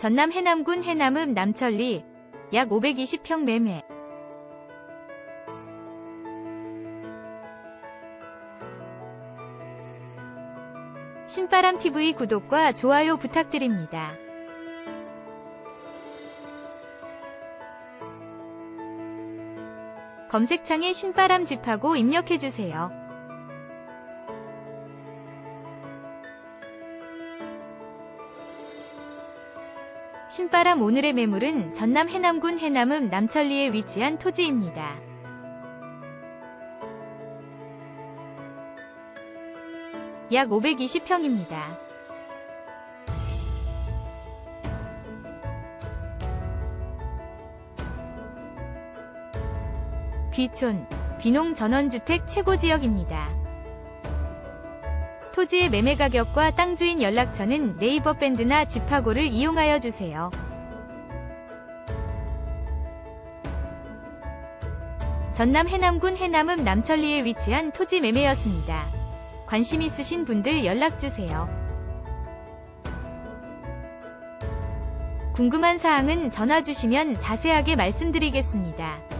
전남 해남군 해남읍 남천리 약 520평 매매. 신바람TV 구독과 좋아요 부탁드립니다. 검색창에 신바람 집하고 입력해주세요. 신바람 오늘의 매물은 전남 해남군 해남읍 남천리에 위치한 토지입니다. 약 520평입니다. 귀촌, 귀농 전원주택 최고 지역입니다. 토지의 매매 가격과 땅 주인 연락처는 네이버 밴드나 집하고를 이용하여 주세요. 전남 해남군 해남읍 남천리에 위치한 토지 매매였습니다. 관심 있으신 분들 연락 주세요. 궁금한 사항은 전화 주시면 자세하게 말씀드리겠습니다.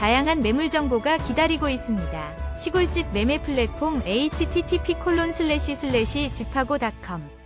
다양한 매물 정보가 기다리고 있습니다. 시골집 매매 플랫폼 http:// 집하고.com